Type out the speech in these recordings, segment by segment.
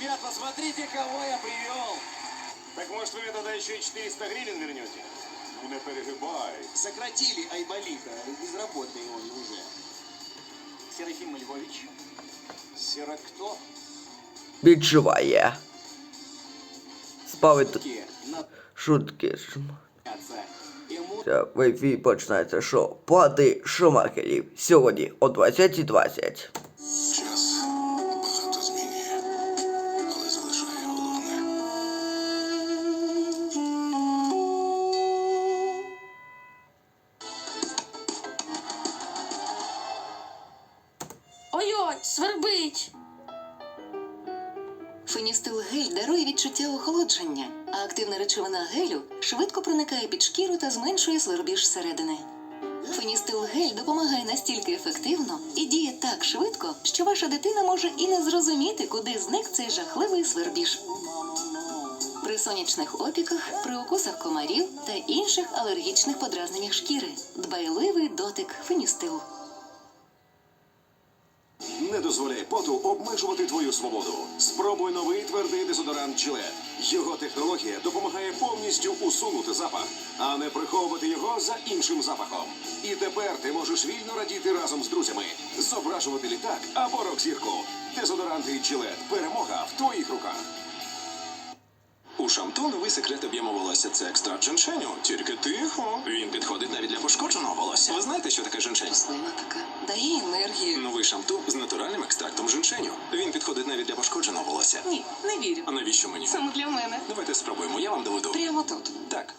Ребят, посмотрите, кого я привел. Так может вы мне тогда еще и 400 гривен вернете? Ну, не перегибай. Сократили Айболита, безработный он уже. Серафим Львович. Сера кто? Відчуває. Спавит Шутки. Це в ефірі починається шоу Плати Шумахерів сьогодні о 20.20. .20. Ой-ой. Феністил гель дарує відчуття охолодження, а активна речовина гелю швидко проникає під шкіру та зменшує свербіж зсередини. Феністил гель допомагає настільки ефективно і діє так швидко, що ваша дитина може і не зрозуміти, куди зник цей жахливий свербіж. При сонячних опіках, при укусах комарів та інших алергічних подразненнях шкіри. Дбайливий дотик феністилу. Не дозволяй поту обмежувати твою свободу. Спробуй новий твердий дезодорант Gillette. Його технологія допомагає повністю усунути запах, а не приховувати його за іншим запахом. І тепер ти можеш вільно радіти разом з друзями, зображувати літак або рок-зірку. Дезодоранти Gillette. Перемога в твоїх руках. У Шамту новий секрет об'єму волосся це екстракт женшеню. Тільки тихо. Він підходить навіть для пошкодженого волосся. Ви знаєте, що таке женшень? Рослина така дає енергію. Новий шамту з натуральним екстрактом женшеню. Він підходить навіть для пошкодженого волосся. Ні, не вірю. А навіщо мені? Саме для мене. Давайте спробуємо, я вам доведу. Прямо тут. Так,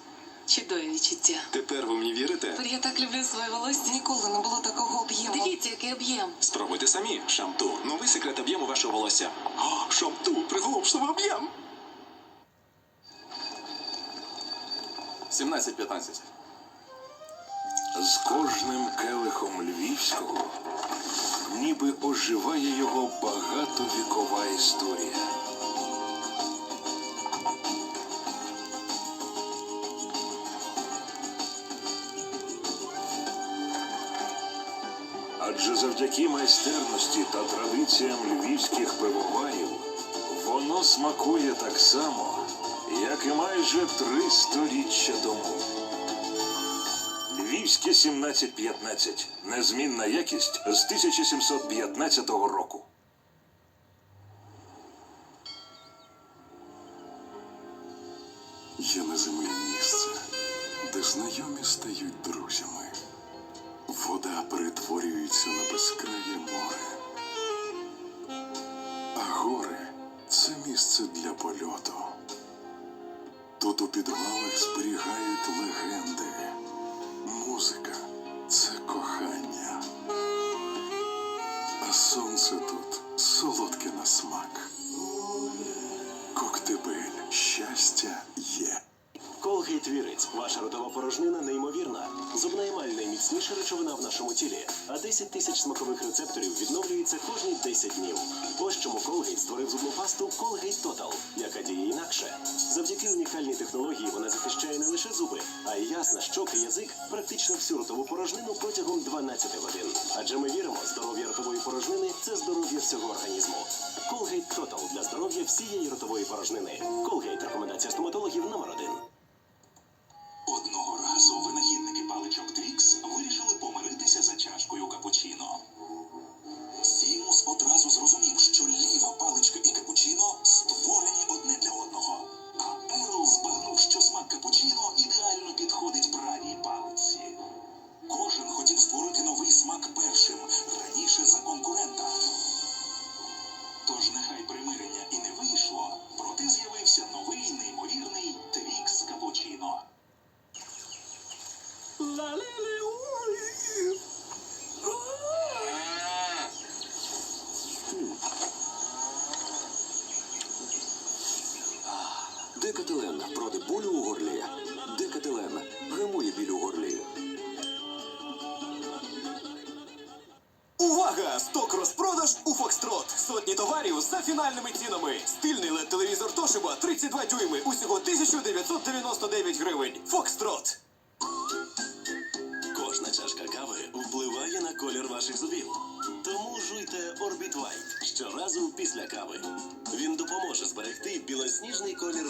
Чудові відчуття. тепер ви мені вірите? Тепер Я так люблю своє волосся. Ніколи не було такого об'єму. Дивіться, який об'єм. Спробуйте самі. Шамту. Новий секрет об'єму вашого волосся. О, шамту, приголомшливий об'єм. 17-15. З кожним келихом львівського ніби оживає його багатовікова історія. Адже завдяки майстерності та традиціям львівських пивоварів воно смакує так само, як і майже три сторіччя тому. Львівське 1715. Незмінна якість з 1715 року. Є на землі місце, де знайомі стають друзями. Вода перетворюється на безкрає море. А гори це місце для польоту. Тут у підвалах зберігають легенди. Колгейт Вірець. Ваша ротова порожнина неймовірна. Зубна емаль найміцніша речовина в нашому тілі, а 10 тисяч смакових рецепторів відновлюється кожні 10 днів. Ось чому Колгейт створив зубну пасту Colgate Total, яка діє інакше. Завдяки унікальній технології вона захищає не лише зуби, а й ясна, щоки, язик, практично всю ротову порожнину протягом 12 годин. Адже ми віримо, здоров'я ротової порожнини це здоров'я всього організму. Colgate Total для здоров'я всієї ротової порожнини. Colgate – рекомендація стоматологів номер один. Сток розпродаж у Фокстрот. Сотні товарів за фінальними цінами. Стильний led телевізор Toshiba 32 дюйми. Усього 1999 гривень. Фокстрот. Кожна чашка кави впливає на колір ваших зубів. Тому жуйте Orbit White, щоразу після кави. Він допоможе зберегти білосніжний колір